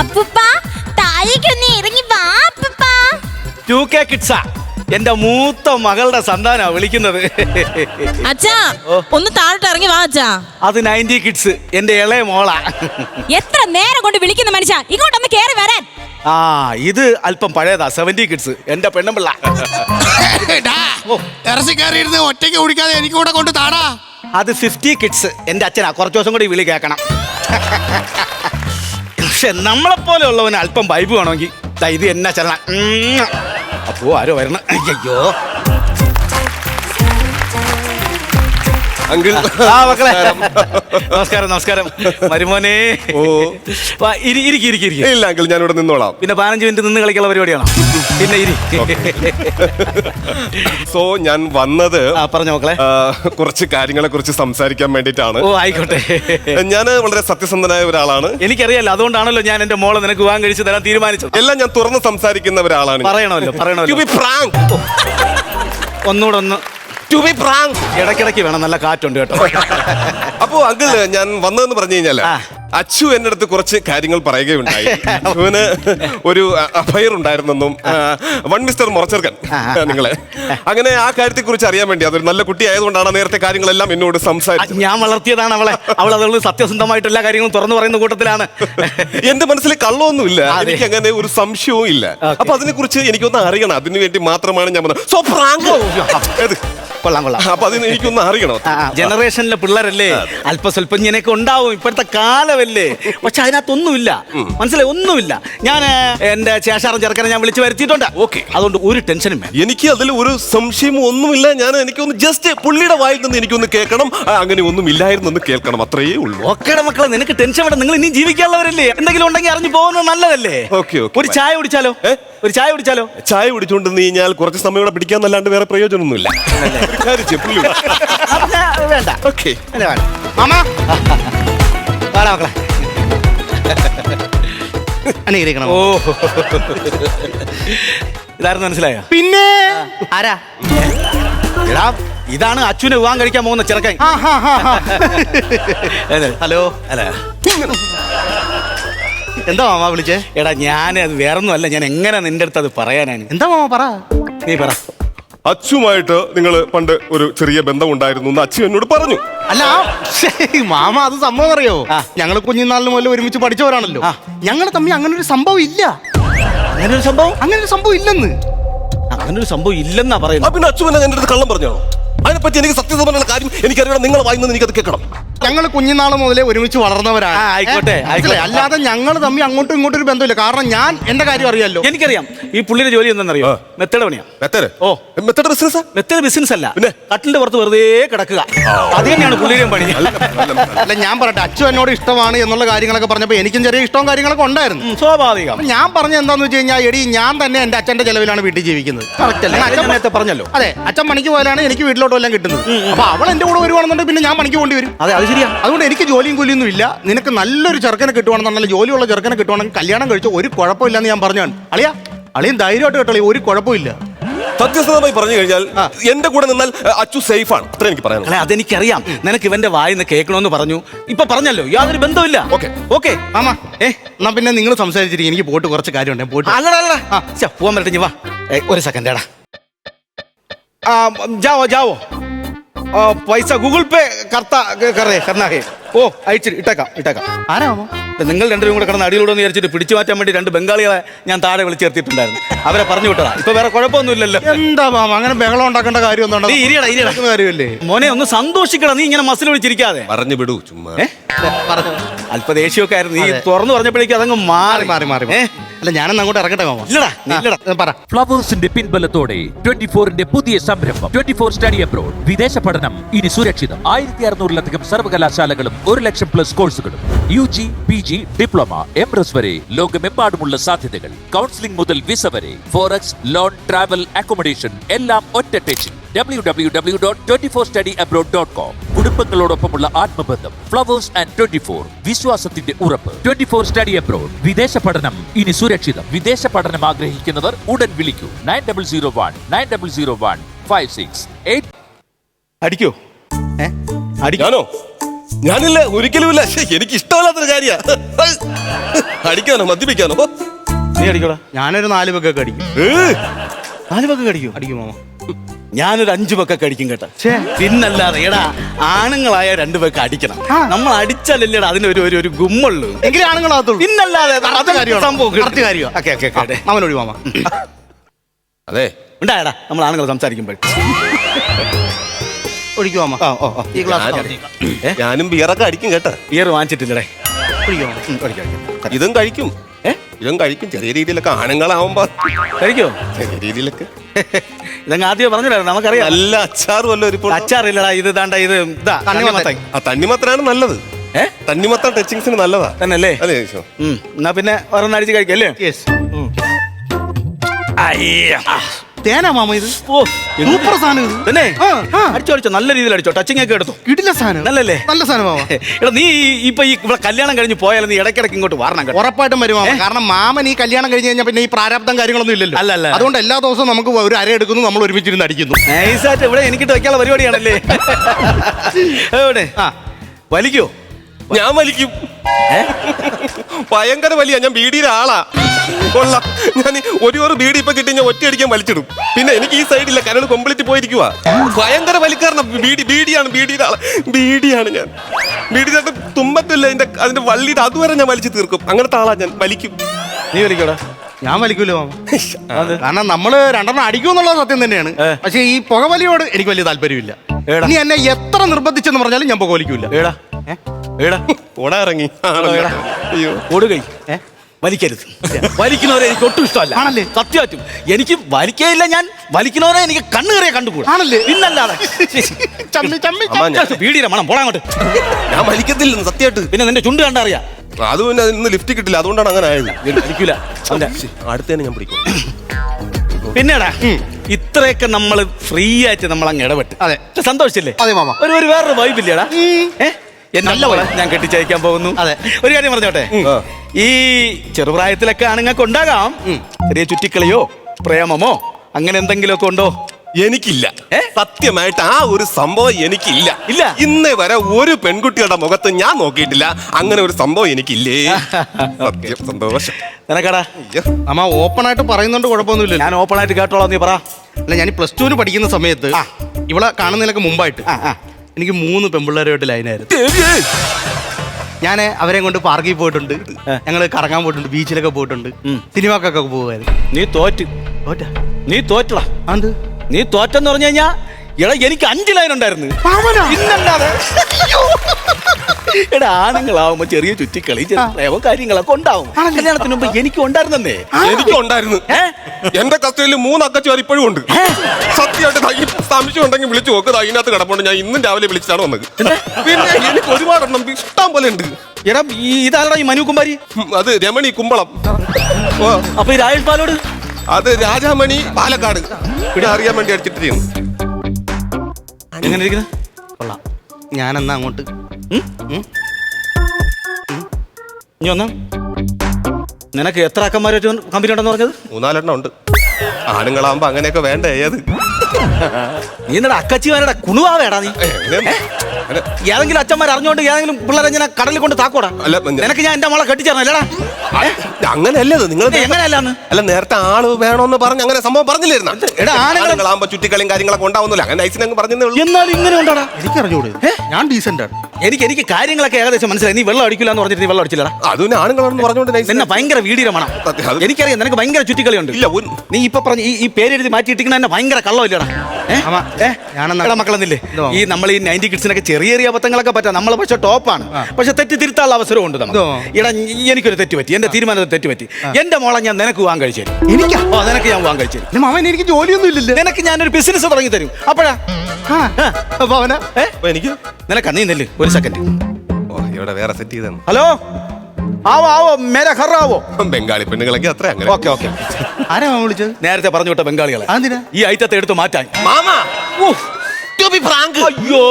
അപ്പുപ്പ താഴേക്കൊന്ന് ഇറങ്ങി വാ അപ്പുപ്പ. To K കിഡ്സാ എന്റെ മൂത്ത മകളുടെ സന്താനാ വിളിക്കുന്നത്. അച്ഛാ ഒന്ന് താഴോട്ട് ഇറങ്ങി വാ അച്ഛാ. അത് നയന്റി കിഡ്സ് എന്റെ ഇളയ മോളാ. എത്ര നേരം കൊണ്ട് വിളിക്കുന്ന മനുഷ്യ? ഇങ്ങോട്ടൊന്ന് കേറി വരാൻ. ആ ഇത് അല്പം പഴയതാ സെവന്റി കിഡ്സ് എന്റെ പെണ്ണുമ്പിള്ള. കയറിയിരുന്ന് ഒറ്റയ്ക്ക് ഓടിക്കാതെ എനിക്ക് കൂടെ കൊണ്ട് താടാ. അത് ഫിഫ്റ്റി കിഡ്സ് എന്റെ അച്ഛനാ. കുറച്ചു ദിവസം കൂടി വിളി കേൾക്കണം. പക്ഷെ നമ്മളെ പോലെ ഉള്ളവന് അല്പം വൈബ് വേണമെങ്കിൽ ദാ ഇത് എന്നാ ഉം. അപ്പോ ആരോ വരണം. അയ്യോ അങ്കിൾ. ആ മക്കളെ. നമസ്കാരം നമസ്കാരം. മരുമോനെ. ഓ. ഇരിക്കും ഇരിക്കും ഇല്ല അങ്കിൾ ഞാൻ ഇവിടെ നിന്നോളാം. പിന്നെ പതിനഞ്ച് മിനിറ്റ് നിന്ന് കളിക്കുള്ള പരിപാടിയാണോ? പിന്നെ ഇരി. സോ ഞാൻ വന്നത് ആ പറഞ്ഞോ മക്കളെ. ആ, കുറച്ച് കാര്യങ്ങളെ കുറിച്ച് സംസാരിക്കാൻ വേണ്ടിയിട്ടാണ്. ഓ ആയിക്കോട്ടെ. ഞാൻ വളരെ സത്യസന്ധനായ ഒരാളാണ്. എനിക്കറിയാലോ അതുകൊണ്ടാണല്ലോ ഞാൻ എന്റെ മോളെ നിനക്ക് വിവാഹം കഴിച്ച് തരാൻ തീരുമാനിച്ചത്. എല്ലാം ഞാൻ തുറന്ന് സംസാരിക്കുന്ന ഒരാളാണ് പറയണമല്ലോ പറയണമല്ലോ. ഒന്നുകൂടെ ഒന്ന് ടു ബി പ്രാങ്ക് ഇടയ്ക്കിടയ്ക്ക് വേണം നല്ല കാറ്റുണ്ട് കേട്ടോ. അപ്പോ അങ്കിൾ ഞാൻ വന്നതെന്ന് പറഞ്ഞു കഴിഞ്ഞാൽ അച്ഛു അച്ചു എന്റെ അടുത്ത് കുറച്ച് കാര്യങ്ങൾ പറയുകയുണ്ടായി. അവന് ഒരു അഫയർ ഉണ്ടായിരുന്നെന്നും വൺ മിസ്റ്റർ മുറച്ചെറുക്കൻ നിങ്ങളെ. അങ്ങനെ ആ കാര്യത്തെ കുറിച്ച് അറിയാൻ വേണ്ടി അതൊരു നല്ല കുട്ടി ആയതുകൊണ്ടാണ് നേരത്തെ കാര്യങ്ങളെല്ലാം എന്നോട് സംസാരിച്ചത്. ഞാൻ വളർത്തിയതാണ് അവളെ. അവൾ അതുകൊണ്ട് സത്യസന്ധമായിട്ട് എല്ലാ കാര്യങ്ങളും തുറന്നു പറയുന്ന കൂട്ടത്തിലാണ്. എന്റെ മനസ്സിൽ കള്ളമൊന്നുമില്ല. ഇല്ല എനിക്ക് അങ്ങനെ ഒരു സംശയവും ഇല്ല. അപ്പൊ അതിനെ കുറിച്ച് എനിക്കൊന്ന് അറിയണം. അതിനു വേണ്ടി മാത്രമാണ് ഞാൻ പറഞ്ഞത് സോ പ്രാങ്ക് കൊള്ളാം കൊള്ളാം. അപ്പൊ അതിന് എനിക്കൊന്ന് അറിയണോ? ജനറേഷനിലെ പിള്ളേരല്ലേ? അല്പ സ്വല്പം ഇങ്ങനെയൊക്കെ ഉണ്ടാവും. ഇപ്പോഴത്തെ കാലമല്ലേ? പക്ഷെ അതിനകത്തൊന്നുമില്ല. മനസ്സിലായി? ഒന്നുമില്ല. ഞാൻ എന്റെ ശേഷാറം ചെറുക്കനെ ഞാൻ വിളിച്ചു വരുത്തിയിട്ടുണ്ട്. ഓക്കെ. അതുകൊണ്ട് ഒരു ടെൻഷനും വേണ്ട. എനിക്ക് അതിൽ ഒരു സംശയം ഒന്നുമില്ല. ഞാൻ എനിക്കൊന്ന് ജസ്റ്റ് പുള്ളിയുടെ വായിൽ നിന്ന് എനിക്കൊന്ന് കേൾക്കണം. അങ്ങനെ ഒന്നും ഇല്ലായിരുന്നു എന്ന് കേൾക്കണം. അത്രയേ ഉള്ളൂ. ഓക്കേടെ മക്കളെ നിനക്ക് ടെൻഷൻ വേണ്ട. നിങ്ങൾ ഇനി ജീവിക്കാനുള്ളവരല്ലേ എന്തെങ്കിലും ഉണ്ടെങ്കിൽ അറിഞ്ഞു പോകുന്നത് നല്ലതല്ലേ? Okay okay. ഒരു ചായ കുടിച്ചാലോ? ഒരു ചായ കുടിച്ചാലോ? ചായ കുടിച്ചുകൊണ്ട് നീ കഴിഞ്ഞാൽ കുറച്ച് സമയം ഇവിടെ പിടിക്കാന്നല്ലാണ്ട് വേറെ പ്രയോജനമൊന്നുമില്ല. ചെയ്യ്, പുള്ളി അപ്പൊ വേണ്ട. ഓക്കെ. അല്ല, വേണ്ട. മാമ. വേണ മക്കളെ. അനുഗ്രഹിക്കണം ഓ. ഇതായിരുന്നു മനസ്സിലായോ? പിന്നെ? ആരാ? എടാ ഇതാണ് അച്ഛനെ വിവാഹം കഴിക്കാൻ പോകുന്ന ചെറുക്കൻ. ഹലോ. അല്ല. എന്താ മാമാ വിളിച്ചേ? എടാ ഞാൻ അത് വേറൊന്നും അല്ല ഞാൻ എങ്ങനെ നിന്റെ അടുത്ത് അത് പറയാനാണ്? എന്താ മാമ പറ? നീ പറ. അച്ചുമായിട്ട് നിങ്ങൾ പണ്ട് ഒരു ചെറിയ ബന്ധം ഉണ്ടായിരുന്നു എന്ന് അച്ചു എന്നോട് പറഞ്ഞു. അല്ല ശ്ശേ, മാമ അത് സംഭവം അറിയോ. ഞങ്ങൾ കുഞ്ഞിനാളിന് മുതൽ ഒരുമിച്ച് പഠിച്ചവരാണല്ലോ. ഞങ്ങൾ തമ്മിൽ അങ്ങനെ ഒരു സംഭവം ഇല്ല. അങ്ങനെ ഒരു സംഭവം? അങ്ങനെ ഒരു സംഭവം ഇല്ലെന്ന്. അങ്ങനെ ഒരു സംഭവം ഇല്ലെന്നാ ആ, പറയുന്നത് പിന്നെ അച്ചു എന്നെ എന്റെ അടുത്ത് കള്ളം പറഞ്ഞോ? അതിനെപ്പറ്റി എനിക്ക് സത്യസന്ധമായ കാര്യം എനിക്കറിയണം. നിങ്ങൾ വായിന്ന് എനിക്കത് കേൾക്കണം. ഞങ്ങൾ കുഞ്ഞുനാൾ മുതലേ ഒരുമിച്ച് വളർന്നവരാണ്. ആ, ആയിക്കോട്ടെ? ആയിക്കോട്ടെ. അല്ലാതെ ഞങ്ങൾ തമ്മിൽ അങ്ങോട്ടും ഇങ്ങോട്ടും ഒരു ബന്ധമില്ല. കാരണം ഞാൻ എന്റെ കാര്യം അറിയാലോ. എനിക്കറിയാം. ഈ പുള്ളിയുടെ ജോലി എന്താണെന്നറിയോ? ആ. മെത്തേഡ് പണിയാ. മെത്തേഡ്? ഓ. മെത്തേഡ് ബിസിനസ്സാ? മെത്തേഡ് ബിസിനസ് അല്ല. പിന്നെ? കട്ടിലിന്റെ പുറത്ത് വെറുതെ കിടക്കുക. അത് തന്നെയാണ് പുള്ളിയുടെയും പണി. അല്ല ഞാൻ പറയട്ടെ. അച്ഛൻ എന്നോട് ഇഷ്ടമാണ് എന്നുള്ള കാര്യങ്ങളൊക്കെ പറഞ്ഞപ്പോൾ എനിക്കും ചെറിയ ഇഷ്ടവും കാര്യങ്ങളൊക്കെ ഉണ്ടായിരുന്നു. ഉം, സ്വാഭാവികം. അപ്പൊ ഞാൻ പറഞ്ഞ എന്താന്ന് വെച്ച് കഴിഞ്ഞാൽ എടി ഞാൻ തന്നെ എന്റെ അച്ഛന്റെ ചെലവിലാണ് വീട്ടിൽ ജീവിക്കുന്നത്? കാരണം അത് ഞാൻ നേരത്തെ പറഞ്ഞല്ലോ. അതെ അച്ഛൻ പണിക്ക് പോയാലാണ് എനിക്ക് വീട്ടിലോട്ട് എല്ലാം കിട്ടുന്നത്. അപ്പൊ അവൾ എന്റെ കൂടെ വരുവാണെന്നുണ്ടെങ്കിൽ പിന്നെ ഞാൻ പണിക്ക് പോകേണ്ടി വരും. അതെ അത് ശരിയാ. അതുകൊണ്ട് എനിക്ക് ജോലിയും കൂലിയൊന്നും ഇല്ല. നിനക്ക് നല്ലൊരു ചെറുക്കനെ കിട്ടുവാണെന്നുണ്ടെങ്കിൽ ജോലിയുള്ള ചെറുക്കനെ കിട്ടുവാണെങ്കിൽ കല്യാണം കഴിച്ച ഒരു കുഴപ്പമില്ലെന്ന് ഞാൻ പറഞ്ഞാണ്. അളിയാ അളിയും ധൈര്യമായിട്ട് കേട്ടോ ഒരു കുഴപ്പമില്ല സത്യസന്ധമായി പറഞ്ഞു കഴിഞ്ഞാൽ എന്റെ കൂടെ നിന്നാൽ അച്ചു സേഫ് ആണ് അത്ര എനിക്ക് പറയാം അല്ലെ അതെനിക്കറിയാം. നിനക്ക് ഇവന്റെ വായിന്ന് കേൾക്കണമെന്ന് പറഞ്ഞു. ഇപ്പൊ പറഞ്ഞല്ലോ യാതൊരു ബന്ധമില്ല ഓക്കെ. ഓക്കെ ആമാ ഏ എന്നാ പിന്നെ നിങ്ങൾ സംസാരിച്ചിരിക്കും. എനിക്ക് പോട്ട് കുറച്ച് കാര്യമുണ്ട് പോയിട്ട് അല്ലടാ അല്ല പോവാൻ പറ്റേ വാ. ഒരു സെക്കൻഡ് എടാ. ജാവോ ജാവോ. പൈസ ഗൂഗിൾ പേ കർത്ത കറേ കർണാഹേ ഓ അയച്ചിട്ട് ഇട്ടേക്കാം ഇട്ടേക്കാം. ആരാ മാമ? നിങ്ങൾ രണ്ടുപേരും കൂടെ കിടന്ന് അടിയിലൂടെ വിചാരിച്ചിട്ട് പിടിച്ചു മാറ്റാൻ വേണ്ടി രണ്ട് ബംഗാളികളെ ഞാൻ താഴെ വിളിച്ചു ചേർത്തിട്ടുണ്ടായിരുന്നു അവരെ പറഞ്ഞു വിട്ടതാ. ഇപ്പൊ വേറെ കുഴപ്പമൊന്നുമില്ലല്ലോ. എന്താ മാമ? അങ്ങനെ ബഹളം ഉണ്ടാക്കേണ്ട കാര്യമൊന്നും നീ ഇരിയടാ ഇരിയടാ. കാര്യമല്ലേ? മോനെ ഒന്ന് സന്തോഷിക്കണം നീ ഇങ്ങനെ മസിൽ വിളിച്ചിരിക്കാതെ. പറഞ്ഞു വിടൂ ചുമ്മാ? അല്പ ദേഷ്യമൊക്കെ ആയിരുന്നു. നീ തുറന്നു പറഞ്ഞപ്പോഴേക്കും അതങ്ങ് മാറി. മാറി മാറി അല്ല ഞാനൊന്ന് അങ്ങോട്ട് ഇറങ്ങട്ടെ മാമ? ഇല്ലടാ ഇല്ലടാ. ആ, പറ. ഫ്ലവേഴ്സിന്റെ പിൻബലത്തോടെ ട്വന്റി ഫോറിന്റെ പുതിയ സംരംഭം ട്വന്റി ഫോർ സ്റ്റഡി അബ്രോഡ്. വിദേശ പഠനം ഇനി സുരക്ഷിതം. ആയിരത്തി അറുന്നൂറിലധികം സർവകലാശാലകളും ഒരു ലക്ഷം പ്ലസ് കോഴ്സുകളും U G P G diploma M S വരെ ലോകമെമ്പാടുമുള്ള സാധ്യതകൾ. കൗൺസിലിംഗ് മുതൽ വിസ വരെ. ഫോറക്സ് ലോൺ ട്രാവൽ അക്കോമഡേഷൻ എല്ലാം ഒറ്റ ടെച്ചിൽ W W W dot twenty four study abroad dot com കുടുംബങ്ങളോടൊപ്പമുള്ള ആത്മബന്ധം. ഫ്ലവേഴ്സ് ആൻഡ് ട്വന്റി ഫോർ വിശ്വാസത്തിന്റെ ഉറപ്പ്. ട്വന്റി ഫോർ സ്റ്റഡി അബ്രോഡ് വിദേശ പഠനം ഇനി സുരക്ഷിതം. വിദേശ പഠനം ആഗ്രഹിക്കുന്നവർ ഉടൻ വിളിക്കൂ. Nine double zero one nine double zero one five six eight അടിക്കോ? ഏ? അടിക്കോ ഞാനോ ഞാനില്ല ഒരിക്കലുമില്ല. എനിക്ക് ഇഷ്ടമല്ലാത്തൊരു കാര്യ. അടിക്കാനോ മദ്യപിക്കാനോ? നീ അടിക്കടാ. ഞാനൊരു നാല് പക്കൊക്കെ അടിക്കും. നാല് പക്ക കടിക്കും അടിക്കും മാമ. ഞാനൊരു അഞ്ചു പക്ക കടിക്കും കേട്ടോ. പിന്നല്ലാതെ എടാ ആണുങ്ങളായ രണ്ടു പേക്ക് അടിക്കണം. നമ്മൾ അടിച്ചാലല്ലേടാ അതിനൊരു ഒരു ഒരു ഗുമ്മുള്ളൂ. എങ്കിലും ആണുങ്ങളാകത്തുള്ളൂ. പിന്നല്ലാതെ. സംഭവം കാര്യമാണ്. മാമനൊഴി മാമ. അതെ. ഉണ്ടായടാ നമ്മൾ ആണുങ്ങൾ സംസാരിക്കുമ്പോൾ. ഒഴിക്കും അമ്മ ആ ഓ ഓ ഈ ഗ്ലാസ് ഞാൻ- ഞാനും ബിയറൊക്കെ അടിക്കും കേട്ടോ. ബിയർ വാങ്ങിച്ചിട്ടില്ലടേ. ഒഴിക്കും ഉം, കഴിക്കാം. ഇതും കഴിക്കും. ഏ? ഇതും കഴിക്കും. ചെറിയ രീതിയിലൊക്കെ ആണുങ്ങളാവുമ്പോ. കഴിക്കോ ചെറിയ രീതിയിലൊക്കെ. ഇതങ്ങ് ആദ്യമേ പറഞ്ഞില്ലായിരുന്നു? നമുക്കറിയാം. നല്ല അച്ചാറും വല്ല ഒരു പൊ- അച്ചാറില്ലടാ ഇത് ദാണ്ട ഇത് ഇതാ തണ്ണിമത്തൻ. ആ തണ്ണിമത്തനാണ് നല്ലത്. ഏ? തണ്ണിമത്തൻ ടച്ചിങ്സിന് നല്ലതാ. തന്നല്ലേ? അല്ലേ ഉം, എന്നാ പിന്നെ ഒരെണ്ണം അടിച്ച് കഴിക്കല്ലേ? യെസ് അയ്യ. തേനാ മാമ ഇത്? ഓ സൂപ്പർ സാധനം ഇത്. തന്നെ? ആ, ആ. അടിച്ചോ അടിച്ചോ നല്ല രീതിയിൽ അടിച്ചോ. ടച്ചിങ് ഒക്കെ എടുത്തു? കിടില സാധനം. നല്ലല്ലേ? നല്ല സാധനം മാമ. എടാ നീ ഈ- ഇപ്പൊ ഈ ഇവിടെ കല്യാണം കഴിഞ്ഞ് പോയാലും നീ ഇടയ്ക്കിടയ്ക്ക് ഇങ്ങോട്ട് വരണം കേട്ടോ. ഉറപ്പായിട്ടും വരും മാമ. കാരണം മാമൻ ഈ കല്യാണം കഴിഞ്ഞ് കഴിഞ്ഞാൽ പിന്നെ ഈ പ്രാരാബ്ദം കാര്യങ്ങളൊന്നും ഇല്ലല്ലോ. അല്ല, അല്ല. അതുകൊണ്ട് എല്ലാ ദിവസവും നമുക്ക് ഒരു അര എടുക്കുന്നു നമ്മൾ ഒരുമിച്ചിരുന്ന് അടിക്കുന്നു. നൈസായിട്ട് ഇവിടെ എനിക്കിട്ട് വെക്കാനുള്ള പരിപാടിയാണല്ലേ? എവിടെ? ആ. വലിക്കോ? ഞാൻ വലിക്കും. ഭയങ്കര വലിയ. ഞാൻ ബീഡിയുടെ ആളാ. കൊള്ള. ഞാൻ ഒരു ഒരു ബീഡി ഇപ്പൊ കിട്ടി ഞാൻ ഒറ്റയടിക്കാൻ വലിച്ചിടും. പിന്നെ എനിക്ക് ഈ സൈഡില്ല. കരട് കംപ്ലീറ്റ് പോയിരിക്കുവാ. ഭയങ്കര വലിക്കാരണം ബീഡി ബീഡിയാണ് ബീഡിയുടെ ആൾ. ബീഡിയാണ് ഞാൻ. ബീഡി ചേട്ടൻ തുമ്പത്തില്ല. അതിന്റെ അതിന്റെ വള്ളിയുടെ അതുവരെ ഞാൻ വലിച്ചു തീർക്കും. അങ്ങനത്തെ ആളാ ഞാൻ. വലിക്കും. നീ വലിക്കടാ? ഞാൻ വലിക്കൂലോ മാമ. കാരണം നമ്മൾ രണ്ടെണ്ണം അടിക്കുമെന്നുള്ളത് സത്യം തന്നെയാണ്. പക്ഷെ ഈ പുകവലിയോട് എനിക്ക് വലിയ താല്പര്യമില്ല. ഏടാ. നീ എന്നെ എത്ര നിർബന്ധിച്ചെന്ന് പറഞ്ഞാലും ഞാൻ പുക വലിക്കൂല ഏടാ. ഓടാ ഇറങ്ങി. അയ്യോ. ഓടുകൈ? വലിക്കരുത്. വലിക്കുന്നവരെ എനിക്ക് ഒട്ടും ഇഷ്ടമല്ല. ആണല്ലേ? സത്യമായിട്ടും. എനിക്ക് വലിക്കയില്ല ഞാൻ. വലിക്കുന്നവരെ എനിക്ക് കണ്ണുകറിയെ കണ്ടുകൂടാ. ആണല്ലേ? പിന്നല്ലാതെ. ഞാൻ മണം. വലിക്കത്തില്ലെന്ന് സത്യമായിട്ട്. പിന്നെ നിന്റെ ചുണ്ട് കണ്ടറിയാം. അത് പിന്നെ ഇന്ന് ലിഫ്റ്റ് കിട്ടില്ല. അതുകൊണ്ടാണ് അങ്ങനെ ആയത്. വലിക്കൂല. അടുത്തേനെ ഞാൻ പിടിക്കും. പിന്നെടാ ഇത്രയൊക്കെ നമ്മൾ ഫ്രീ ആയിട്ട് നമ്മൾ അങ്ങ് ഇടപെട്ട്. അതെ. സന്തോഷിച്ചില്ലേ? അതെ, മാമ. ഒരു വേറൊരു വൈബില്ലേടാ ഏ? എന്നെ നല്ല പോലെ ഞാൻ കെട്ടിച്ചയക്കാൻ പോകുന്നു. അതെ. ഒരു കാര്യം പറഞ്ഞോട്ടെ? ഈ ചെറുപ്രായത്തിലൊക്കെ ആണുങ്ങൾക്ക് ഉണ്ടാകാം. ചെറിയ ചുറ്റിക്കളിയോ പ്രേമമോ അങ്ങനെ എന്തെങ്കിലുമൊക്കെ ഉണ്ടോ? എനിക്കില്ല. സത്യമായിട്ട് ആ ഒരു സംഭവം എനിക്കില്ല. ഇല്ല? ഇന്നേ വരെ ഒരു പെൺകുട്ടിയുടെ മുഖത്ത് ഞാൻ നോക്കിയിട്ടില്ല. അങ്ങനെ ഒരു സംഭവം എനിക്കില്ലേ? സത്യം സന്തോഷം. നിനക്കടാ. അമ്മ ഓപ്പൺ ആയിട്ട് പറയുന്നുണ്ട് കുഴപ്പമൊന്നുമില്ല ഞാൻ ഓപ്പൺ ആയിട്ട് കേട്ടോളാം നീ പറ. അല്ല ഞാൻ പ്ലസ് ടുവിന് പഠിക്കുന്ന സമയത്ത് ഇവിടെ ഇവളെ കാണുന്നതിനൊക്കെ മുമ്പായിട്ട്. എനിക്ക് മൂന്ന് പെമ്പിള്ളേരുമായിട്ട് ലൈനായിരുന്നു ഞാൻ അവരെ കൊണ്ട് പാർക്കിൽ പോയിട്ടുണ്ട്. ഞങ്ങൾ കറങ്ങാൻ പോയിട്ടുണ്ട് ബീച്ചിലൊക്കെ പോയിട്ടുണ്ട്. സിനിമക്കൊക്കെ പോകുമായിരുന്നു നീ തോറ്റ്. തോറ്റ? നീ തോറ്റടാ. അത് നീ തോറ്റെന്ന് പറഞ്ഞു കഴിഞ്ഞാ എടാ എനിക്ക് അഞ്ച് ലൈൻ ഉണ്ടായിരുന്നു. എടാ ആണുങ്ങളാവുമ്പോ ചെറിയ ചുറ്റിക്കളി ചെറിയ കാര്യങ്ങളൊക്കെ ഉണ്ടാവും. കല്യാണത്തിന് മുമ്പ് എനിക്ക് ഉണ്ടായിരുന്നേ എനിക്ക് ഉണ്ടായിരുന്നു? എന്റെ കസ്റ്റഡിയിൽ മൂന്ന് അക്കച്ചുകാർ ഇപ്പോഴും ഉണ്ട്. സത്യമായിട്ട് സംശയം ഉണ്ടെങ്കിൽ വിളിച്ചു നോക്ക്. അതിനകത്ത് കിടപ്പുണ്ട്. ഞാൻ ഇന്നും രാവിലെ വിളിച്ചാണ് വന്നത്. പിന്നെ എനിക്ക് ഒരുപാടെണ്ണം ഇഷ്ടം പോലെ ഉണ്ട്. എടാ ഈ ഇതാരടാ ഈ മനു കുമാരി അത് രമണി കുമ്പളം. ഓ, അപ്പൊ ഈ രാജേഷ് പാലോട്? അത് രാജാമണി പാലക്കാട്. ഇവിടെ അറിയാൻ വേണ്ടി അടിച്ചിട്ട് ചെയ്യുന്നു. എങ്ങനെ ഇരിക്കുന്നത് കൊള്ളാം. ഞാനെന്നാ അങ്ങോട്ട്? ഇനി ഒന്നാം. നിനക്ക് എത്ര അക്കന്മാരായിട്ട് കമ്പനി ഉണ്ടെന്ന് പറഞ്ഞത്? മൂന്നാലെണ്ണം ഉണ്ട്. ആണുങ്ങളാവുമ്പോ അങ്ങനെയൊക്കെ വേണ്ട ഏത്? നീ എന്നടാ അക്കച്ചിമാരുടെ കുണുവാവേടാ നീ. ഏതെങ്കിലും അച്ഛന്മാർ അറിഞ്ഞോണ്ട് ഏതെങ്കിലും പിള്ളേരെ ഞാൻ കടലിൽ കൊണ്ട് താക്കോടാ? അല്ല, നിനക്ക് ഞാൻ എന്റെ മോളെ കെട്ടിച്ചേർന്നല്ലടാ അങ്ങനെയല്ലേ നിങ്ങൾ എങ്ങനെയല്ലാന്ന്? അല്ല നേരത്തെ ആൾ വേണമെന്ന് പറഞ്ഞ് അങ്ങനെ സംഭവം പറഞ്ഞില്ലായിരുന്നു? ചുറ്റിക്കളിയും കാര്യങ്ങളൊക്കെ ഉണ്ടാവുന്നില്ല. അങ്ങനെ ഐസിനങ്ങ് എന്നാലും ഇങ്ങനെ ഉണ്ടാടാ? എനിക്കറിഞ്ഞൂടെ ഞാൻ ഡീസന്റ് ആണ്. എനിക്ക് എനിക്ക് കാര്യങ്ങളൊക്കെ ഏകദേശം മനസ്സിലായി. നീ വെള്ളം അടിക്കില്ല എന്ന് പറഞ്ഞിട്ട് നീ വെള്ളം അടിച്ചില്ലടാ? അത് ആണുങ്ങളാണെന്ന് പറഞ്ഞുകൊണ്ട് നിന്നെ ഭയങ്കര വീടിരമാണ് എനിക്കറിയാം നിനക്ക് ഭയങ്കര ചുറ്റിക്കളിയുണ്ട്. ഇല്ല, നീ ഇപ്പൊ പറഞ്ഞ ഈ ഈ പേരെഴുതി മാറ്റിയിട്ടിരിക്കണ എന്നെ ഭയങ്കര കള്ളമില്ലടാ. ഏ? ആമാ. ഏ? ഞാനെന്നാ- മക്കളെന്നില്ലേ? ഈ നമ്മൾ ഈ നയന്റി കിഡ്സിനൊക്കെ ചെറിയ ചെറിയ അബദ്ധങ്ങളൊക്കെ പറ്റാം. നമ്മൾ പക്ഷെ ടോപ്പാണ്. പക്ഷെ തെറ്റ് തിരുത്താനുള്ള അവസരമുണ്ട് നമുക്ക്. ഇടാ എനിക്കൊരു തെറ്റ് പറ്റി എന്റെ തീരുമാനത്തിൽ തെറ്റ് പറ്റി എന്റെ മോളെ ഞാൻ നിനക്ക് വാങ്ങാൻ കഴിച്ചു എനിക്ക്? നിനക്ക് ഞാൻ വാങ്ങാൻ കഴിച്ചു അവൻ മാമൻ എനിക്ക് ജോലിയൊന്നും ഇല്ലല്ലോ. നിനക്ക് ഞാനൊരു ബിസിനസ് തുടങ്ങി തരും. അപ്പോഴാ? എനിക്ക്? നിനക്ക് നീ നെല്ല്. ഒരു സെക്കൻഡ് ഇവിടെ വേറെ സെറ്റ് ചെയ്താണ് ഹലോ? ആവോ ആവോ മേര ഹറാവോ? ബംഗാളി പെണ്ണുങ്ങളൊക്കെ അത്ര അങ്ങനെ. Okay okay. ആരാ വിളിച്ചത്? നേരത്തെ പറഞ്ഞു വിട്ട ബംഗാളികളെ ഈ ഐറ്റത്തെ എടുത്ത് മാറ്റാൻ. മാമാ! ബി ഫ്രാങ്ക് അയ്യോ